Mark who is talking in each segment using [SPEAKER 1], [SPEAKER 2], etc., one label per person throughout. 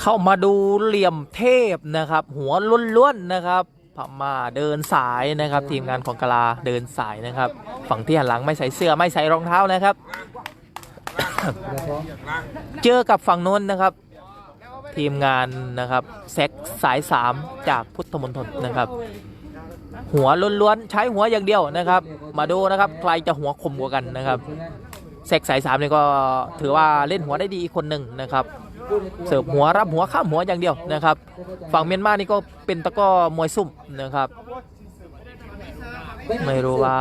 [SPEAKER 1] เข้ามาดูเหลี่ยมเทพนะครับ หัวล้วนๆนะครับพม่าเดินสายนะครับ ทีมงานของกลาเดินสายนะครับ ฝั่งที่หันหลังไม่ใส่เสื้อไม่ใส่รองเท้านะครับ เจอกับฝั่งโน้นนะครับ ทีมงานนะครับแซกสายสามจากพุทธมณฑลนะครับ หัวล้วนๆใช้หัวอย่างเดียวนะครับ มาดูนะครับใครจะหัวคมกว่ากันนะครับแซกสายสามนี่ก็ถือว่าเล่นหัวได้ดีคนหนึ่งนะครับ เสิร์ฟหัวรับหัวข้ามหัวอย่างเดียวนะครับ ฝั่งเมียนมานี่ก็เป็นตะก้อมวยซุ่มนะครับ ไม่รู้ว่า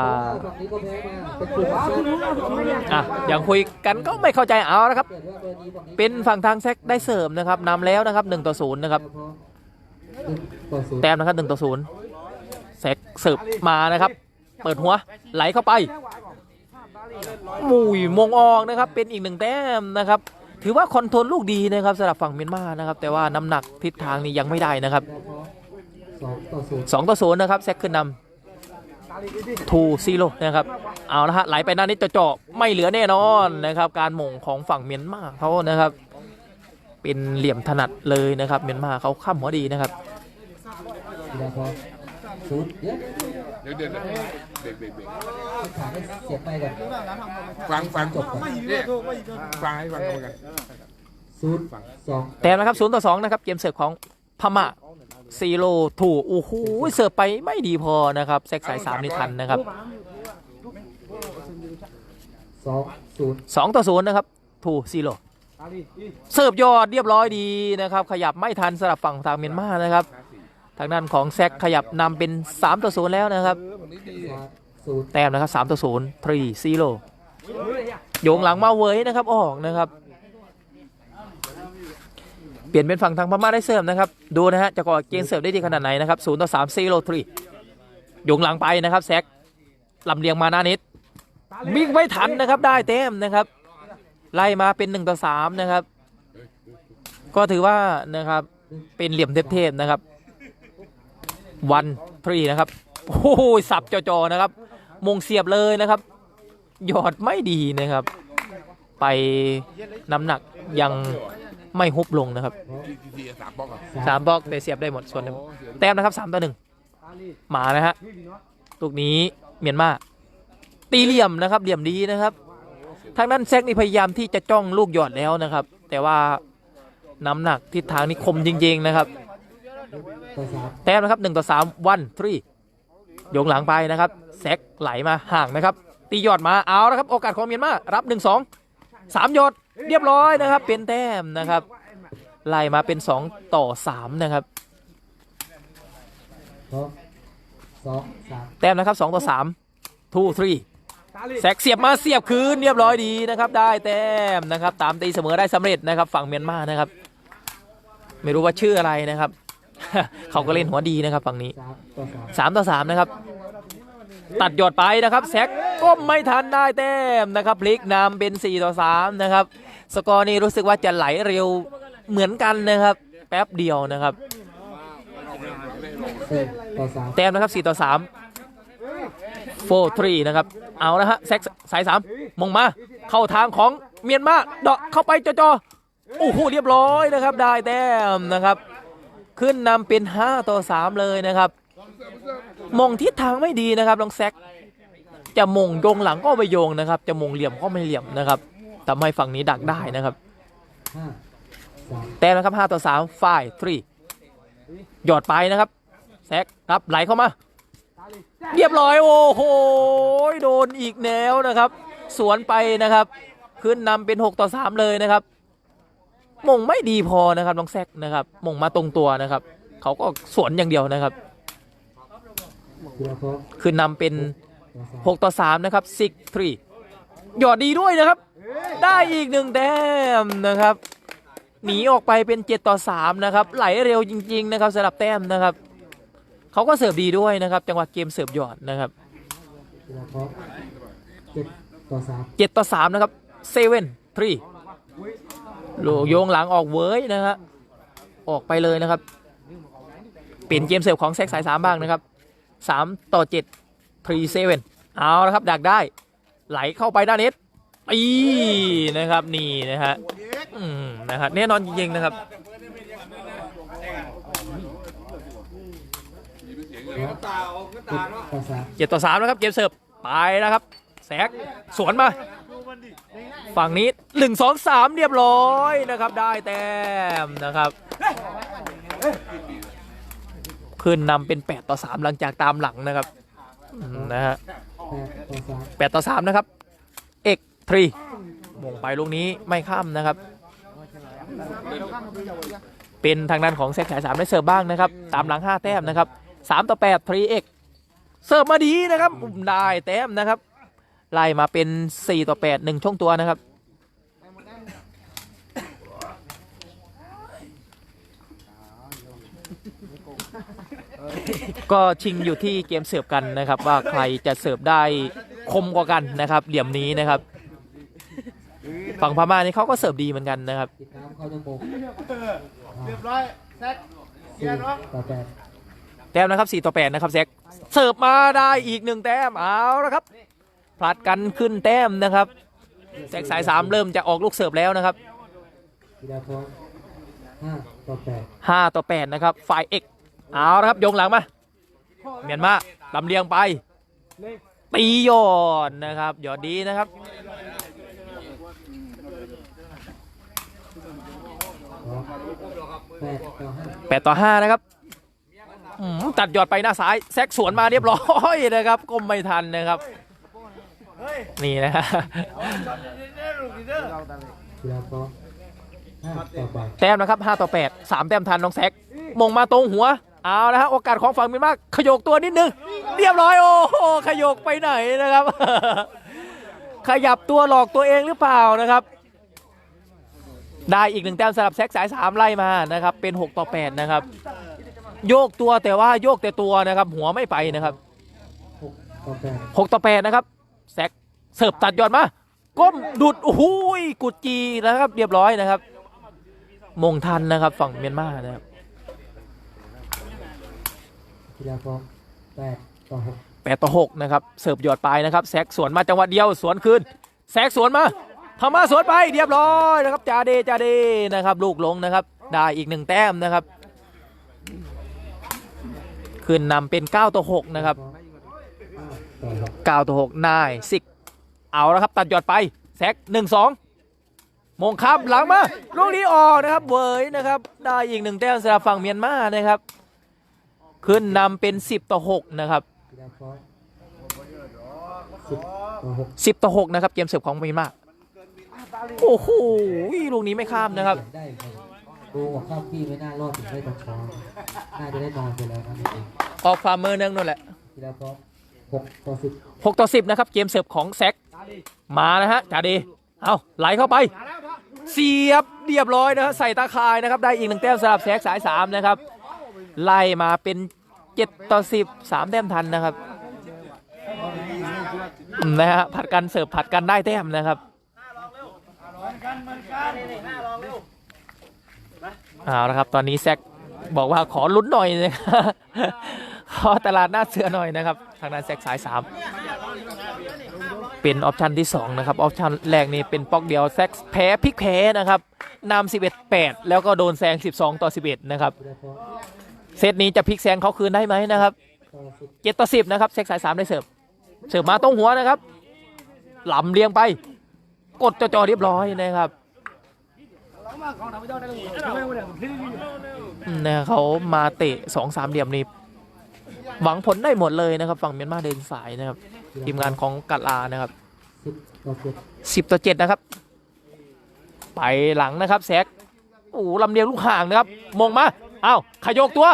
[SPEAKER 1] อะอย่างคุยกันก็ไม่เข้าใจเอานะครับ เป็นฝั่งทางแซกได้เสริมนะครับนำแล้วนะครับ1ต่อ0นะครับแต้มนะครับ1ต่อ0แซกเสิร์ฟมานะครับ เปิดหัวไหลเข้าไปมุยมงออกนะครับ เป็นอีกหนึ่งแต้มนะครับ ถือว่าคอนโทรลลูกดีนะครับสำหรับฝั่งเมียนมานะครับ แต่ว่าน้ำหนักทิศทางนี้ยังไม่ได้นะครับ
[SPEAKER 2] สองต่อศูนย์
[SPEAKER 1] 2ต่อ0นะครับแซกขึ้นนำทูซีโร่นะครับเอาละฮะไหลไปหน้านี้จะเจาะๆไม่เหลือแน่นอนนะครับ การหม่งของฝั่งเมียนมาเขานะครับ เป็นเหลี่ยมถนัดเลยนะครับ เมียนมาเขาข้ามหัวดีนะครับ
[SPEAKER 2] เดี๋
[SPEAKER 3] ยวเดี๋ยวเดี๋ยวเบรกเบรกเบรก
[SPEAKER 2] ขาดให้เสียบไปก่อน
[SPEAKER 3] ฟังฟัง
[SPEAKER 2] จบก่อน
[SPEAKER 3] เนี่ยฟังให้ฟังกัน
[SPEAKER 2] ศูนย์สอง
[SPEAKER 1] แต้มนะครับ0ต่อ2นะครับเกมเสิร์ฟของพม่าซีโร่ถูกโอ้โหเสิร์ฟไปไม่ดีพอนะครับแซกสายสามนี่ทันนะครับ
[SPEAKER 2] สองศูนย์
[SPEAKER 1] 2ต่อ0นะครับถูกซีโร่เสิร์ฟยอดเรียบร้อยดีนะครับ ขยับไม่ทันสำหรับฝั่งทางเมียนมานะครับ ทางด้านของแซกขยับนำเป็น 3 ต่อ 0 แล้วนะครับ แต้มนะครับ3ต่อ0 3 0โยงหลังมาเว้ยนะครับออกนะครับ เปลี่ยนเป็นฝั่งทางพม่าได้เสร์ฟนะครับ ดูนะฮะจะก่อเกมเสร์ฟได้ดีขนาดไหนนะครับ0ต่อ3 0 3โยงหลังไปนะครับแซกลำเลียงมาหน้านิดวิ่งไม่ทันนะครับได้แต้มนะครับ ไล่มาเป็น1ต่อ3นะครับ ก็ถือว่านะครับเป็นเหลี่ยมเทพๆนะครับ วันทรีนะครับโอ้โหสับจอๆนะครับ มงเสียบเลยนะครับ หยอดไม่ดีนะครับ ไปน้ำหนักยังไม่ฮุบลงนะครับ
[SPEAKER 3] สามบล็อก
[SPEAKER 1] แต่เสียบได้หมดส่วนหนึ่งแต้มนะครับสามต่อหนึ่งหมานะฮะลูกนี้เมียนมาตีเหลี่ยมนะครับเหลี่ยมดีนะครับ ทางด้านแซกนี่พยายามที่จะจ้องลูกหยอดแล้วนะครับ แต่ว่าน้ำหนักทิศทางนี้คมจริง ๆ นะครับ แต้มนะครับ1ต่อ3วันทรีโยงหลังไปนะครับแซกไหลมาห่างนะครับ ตียอดมาเอาละครับโอกาสของเมียนมารับ1 2 3ยอดเรียบร้อยนะครับ เป็นแต้มนะครับไล่มาเป็น2ต่อ3นะครับ
[SPEAKER 2] พร้อมสองสาม
[SPEAKER 1] แต้มนะครับ2ต่อ3 two three แซกเสียบมาเสียบคืนเรียบร้อยดีนะครับ ได้แต้มนะครับ ตามตีเสมอได้สำเร็จนะครับ ฝั่งเมียนมานะครับ ไม่รู้ว่าชื่ออะไรนะครับ เขาก็เล่นหัวดีนะครับฝั่งนี้
[SPEAKER 2] สามต่อสาม
[SPEAKER 1] สามต่อสามนะครับ ตัดหยอดไปนะครับแซกก้มไม่ทันได้แต้มนะครับพลิกนำเป็น4ต่อ3นะครับ สกอร์นี้รู้สึกว่าจะไหลเร็วเหมือนกันนะครับ แป๊บเดียวนะครับ
[SPEAKER 2] สี่ต่อสาม
[SPEAKER 1] แต้มนะครับ4ต่อ3 4 3นะครับ เอานะฮะแซกสาย3มงมา เข้าทางของเมียนมาเดาะเข้าไปจ่อๆโอ้โหเรียบร้อยนะครับ ได้แต้มนะครับ ขึ้นนำเป็น 5 ต่อ 3 เลยนะครับ มงทิศทางไม่ดีนะครับลองแซกจะมงโยงหลังก็ไม่โยงนะครับ จะมงเหลี่ยมก็ไม่เหลี่ยมนะครับทำให้ฝั่งนี้ดักได้นะครับ แต้มนะครับ 5 ต่อ3ฝ่าย3หยอดไปนะครับ แซกรับไหลเข้ามาเรียบร้อยโอ้โหโดนอีกแนวนะครับ สวนไปนะครับ ขึ้นนำเป็น 6 ต่อ 3 เลยนะครับ มงไม่ดีพอนะครับน้องแซกนะครับมงมาตรงตัวนะครับ เขาก็สวนอย่างเดียวนะครับ
[SPEAKER 2] กีฬาพร้อ
[SPEAKER 1] นำเป็น
[SPEAKER 2] ต่อสาม
[SPEAKER 1] 6ต่อ 3 นะครับ6 3หยอดดีด้วยนะครับ ได้อีกหนึ่งแต้มนะครับ หนีออกไปเป็น 7 ต่อ 3 นะครับ ไหลเร็วจริง ๆ นะครับสำหรับแต้มนะครับ เขาก็เสิร์ฟดีด้วยนะครับ จังหวะเกมเสิร์ฟหยอดนะครับ
[SPEAKER 2] เจ็ดต่อสาม
[SPEAKER 1] 7ต่อ3นะครับเซเว่นทรี ลูกโยงหลังออกเว้ยนะฮะออกไปเลยนะครับ เปลี่ยนเกมเสิร์ฟของแซกสายสามบ้างนะครับสามต่อเจ็ดทรีเซเว่นเอาละครับ ดักได้ ไหลเข้าไปด้านเน็ตอีนะครับนี่นะฮะอืมนะฮะแน่นอนจริงๆนะครับ
[SPEAKER 2] เจ็ดต่อสาม
[SPEAKER 1] นะครับ เกมเสิร์ฟไปนะครับแซกสวนมา ฝั่งนี้หนึ่งสองสามเรียบร้อยนะครับ ได้แต้มนะครับ ขึ้นนำเป็น8ต่อ3หลังจากตามหลังนะครับนะฮะ
[SPEAKER 2] แปดต่อสาม
[SPEAKER 1] นะครับ เอกทรีมงไปลูกนี้ไม่ข้ามนะครับ เป็นทางด้านของแซกสายสามได้เสิร์ฟบ้างนะครับ ตามหลัง5แต้มนะครับ3ต่อ8ทรีเอกเสิร์ฟมาดีนะครับอุ้มได้แต้มนะครับ ไล่มาเป็น4ต่อ8 1ช่วงตัวนะครับ ก็ชิงอยู่ที่เกมเสิร์ฟกันนะครับ ว่าใครจะเสิร์ฟได้คมกว่ากันนะครับ เหลี่ยมนี้นะครับ ฝั่งพม่านี่เขาก็เสิร์ฟดีเหมือนกันนะครับ
[SPEAKER 2] ติดน้ำเข้าจมูก
[SPEAKER 4] เรียบร้อยแซก
[SPEAKER 2] สี่ต่อแปด
[SPEAKER 1] แต้มนะครับ4ต่อ8นะครับแซกเสิร์ฟมาได้อีกหนึ่งแต้มเอาละครับ ผลัดกันขึ้นแต้มนะครับแซกสาย3เริ่มจะออกลูกเสิร์ฟแล้วนะครับ
[SPEAKER 2] ห้าต่อแปด
[SPEAKER 1] นะครับ ฝ่ายเอกเอาละครับโยงหลังมาเมียนมาลำเลียงไป ตียอดนะครับยอดดีนะครับ
[SPEAKER 2] แปดต่อห้า
[SPEAKER 1] นะครับตัดยอดไปหน้าซ้ายแซกสวนมาเรียบร้อยนะครับก้มไม่ทันนะครับ นี่นะฮะ
[SPEAKER 2] กีฬาพร้อมห้าต่อแปด
[SPEAKER 1] แต้มนะครับ 5 ต่อ 8 3 แต้มทันน้องแซกมงมาตรงหัว เอาละฮะโอกาสของฝั่งเมียนมาขยกตัวนิดนึง เรียบร้อย โอ้โห ขยกไปไหนนะครับ ขยับตัวหลอกตัวเองหรือเปล่านะครับ ได้อีกหนึ่งแต้มสำหรับแซกสายสามไล่มานะครับ เป็น 6 ต่อ 8 นะครับ โยกตัวแต่ว่าโยกแต่ตัวนะครับ หัวไม่ไปนะครับ
[SPEAKER 2] หกต่อแปด
[SPEAKER 1] 6ต่อ8นะครับ แซกเสิร์ฟตัดยอดมาก้มดุดโอ้โหยกุดจีนะครับ เรียบร้อยนะครับ มงทันนะครับ ฝั่งเมียนมานะครับ
[SPEAKER 2] กีฬาพร้อมแปดต่อหก
[SPEAKER 1] 8ต่อ6นะครับ เสิร์ฟยอดไปนะครับแซกสวนมาจังหวะเดียวสวนคืนแซกสวนมาพม่าสวนไปเรียบร้อยนะครับจาเดจาเดนะครับ ลูกลงนะครับ ได้อีกหนึ่งแต้มนะครับ ขึ้นนำเป็น 9 ต่อ 6 นะครับ
[SPEAKER 2] พร้อมห้าต่อหก
[SPEAKER 1] 9ต่อ6นายสิกเอาแล้วครับ ตัดยอดไปแซก1 2มงครับหลังมาลูกนี้ออกนะครับเวยนะครับ ได้อีกหนึ่งแต้มสำหรับฝั่งเมียนมานะครับ ขึ้นนำเป็น 10 ต่อ 6 นะครับ
[SPEAKER 2] กีฬาพร้อมสิบต่อหก
[SPEAKER 1] 10 ต่อ 6 นะครับ เกมเสิร์ฟของเมียนมาโอ้โหลูกนี้ไม่ข้ามนะครับ
[SPEAKER 2] เขียนได้ครับดูว่าข้าวพี่ไม่น่ารอดถึงได้ตอนเช้าน่าจะได้นอนไปแล้วนะจริง
[SPEAKER 1] ออกฟาร์มเมอร์เนึงนั่นแหละ
[SPEAKER 2] ๆกีฬาพร้อมหกต่อสิบ
[SPEAKER 1] 6ต่อ10นะครับเกมเสิร์ฟของแซกมานะฮะจ่าดีเอาไหลเข้าไป เสียบเรียบร้อยนะฮะใส่ตาข่ายนะครับ ได้อีกหนึ่งแต้มสำหรับแซกสาย3นะครับ ไล่มาเป็น7ต่อ10 3แต้มทันนะครับนะฮะผัดกันเสิร์ฟผัดกันได้แต้มนะครับเอาละครับ ตอนนี้แซกบอกว่าขอลุ้นหน่อยนะครับ ขอตลาดหน้าเสือหน่อยนะครับ ทางด้านแซกสาย 3 เป็นออปชันที่ 2 นะครับ ออปชันแรกนี่เป็นปอกเดียวแซกแพ้พลิกแพ้นะครับนำ11 8 แล้วก็โดนแซง 12 ต่อ 11 นะครับ
[SPEAKER 2] กีฬาพร้อม
[SPEAKER 1] เซตนี้จะพลิกแซงเขาคืนได้ไหมนะครับ
[SPEAKER 2] ต่อสิบ
[SPEAKER 1] เจ็ดต่อสิบนะครับเช็คสายสามได้เสิร์ฟเสิร์ฟมาตรงหัวนะครับหลำเลียงไป กดจ่อๆเรียบร้อยนะครับเนี่ยเขามาเตะสองสามเหลี่ยมนี่ หวังผลได้หมดเลยนะครับ ฝั่งเมียนมาเดินสายนะครับ ทีมงานของกัตลานะครับ
[SPEAKER 2] สิบต่อเจ็ด
[SPEAKER 1] นะครับ ไปหลังนะครับแซกโอ้ลำเลียงลูกห่างนะครับ มงมาอ้าวขยกตัว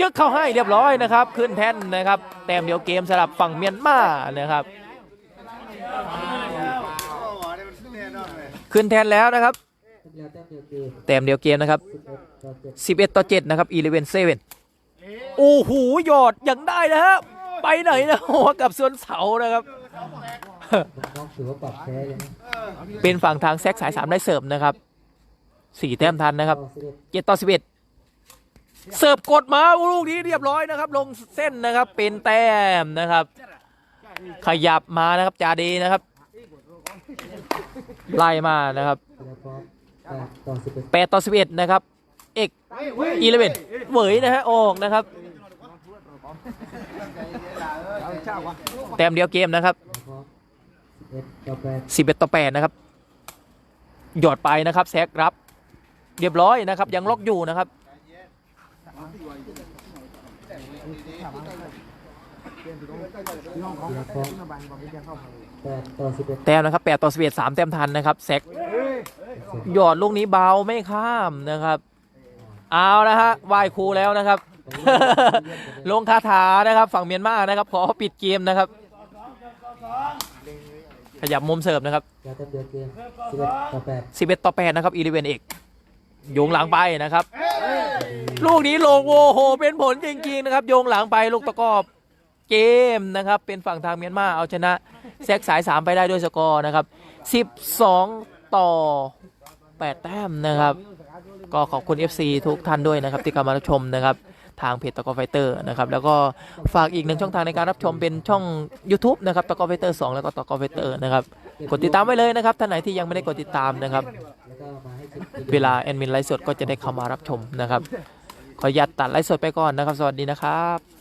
[SPEAKER 1] จึกเข้าให้เรียบร้อยนะครับ ขึ้นแท่นนะครับ แต้มเดียวเกมสำหรับฝั่งเมียนมานะครับ ขึ้นแทนแล้วนะครับ
[SPEAKER 2] แต้มเดียวเกม
[SPEAKER 1] นะครับ
[SPEAKER 2] สิบเอ็ดต่อเจ็ด
[SPEAKER 1] 11 ต่อ 7 นะครับ11 7 โอ้โหหยอดยังได้นะฮะไปไหนนะหัวกับส่วนเสานะครับ
[SPEAKER 2] น้องๆถือว่าปรับแพ้เลยนะ
[SPEAKER 1] เป็นฝั่งทางแซกสาย3ได้เสิร์ฟนะครับสี่แต้มทันนะครับ
[SPEAKER 2] ต่อสิบเอ็ด
[SPEAKER 1] เจ็ดต่อสิบเอ็ดเสิร์ฟกดมาลูกนี้เรียบร้อยนะครับ ลงเส้นนะครับเป็นแต้มนะครับ ขยับมานะครับจาดีนะครับ ไล่มานะครับ
[SPEAKER 2] กีฬาพร้อมแปดต่อสิบเอ็ด
[SPEAKER 1] แปดต่อสิบเอ็ดนะครับ เอกอีเลเวนเหวยนะฮะออกนะครับ แต้มเดียวเกมนะครับ
[SPEAKER 2] แล้วก็11ต่อ8
[SPEAKER 1] 11ต่อ8นะครับ หยอดไปนะครับแซกรับ เรียบร้อยนะครับ ยังล็อกอยู่นะครับ
[SPEAKER 2] แล้วก็8ต่อ11
[SPEAKER 1] แต้มนะครับ8ต่อ11 3แต้มทันนะครับแซกหยอดลูกนี้เบาไม่ข้ามนะครับ เอานะฮะไหว้ครูแล้วนะครับ ลงคาถานะครับ ฝั่งเมียนมานะครับ ขอปิดเกมนะครับ ขยับมุมเสิร์ฟนะครับ
[SPEAKER 2] แล้วแต้มเดียวเกม11ต่อ8
[SPEAKER 1] 11 ต่อ 8 นะครับอีเลเวนเอกโยงหลังไปนะครับ ลูกนี้ลงโอ้โห เป็นผลจริงๆนะครับ โยงหลังไปลูกตะกอบเกมนะครับ เป็นฝั่งทางเมียนมาเอาชนะแซกสาย 3 ไปได้ด้วยสกอร์นะครับ 12 ต่อ 8 แต้มนะครับ ก็ขอบคุณ FC ทุกท่านด้วยนะครับ ที่เข้ามารับชมนะครับ ทางเพจตะกอไฟเตอร์นะครับแล้วก็ฝากอีกหนึ่งช่องทางในการรับชมเป็นช่อง YouTube นะครับตะกอไฟเตอร์2แล้วก็ตะกอไฟเตอร์นะครับกดติดตามไว้เลยนะครับท่านไหนที่ยังไม่ได้กดติดตามนะครับเวลาแอดมินไลฟ์สดก็จะได้เข้ามารับชมนะครับขออนุญาตตัดไลฟ์สดไปก่อนนะครับ สวัสดีนะครับ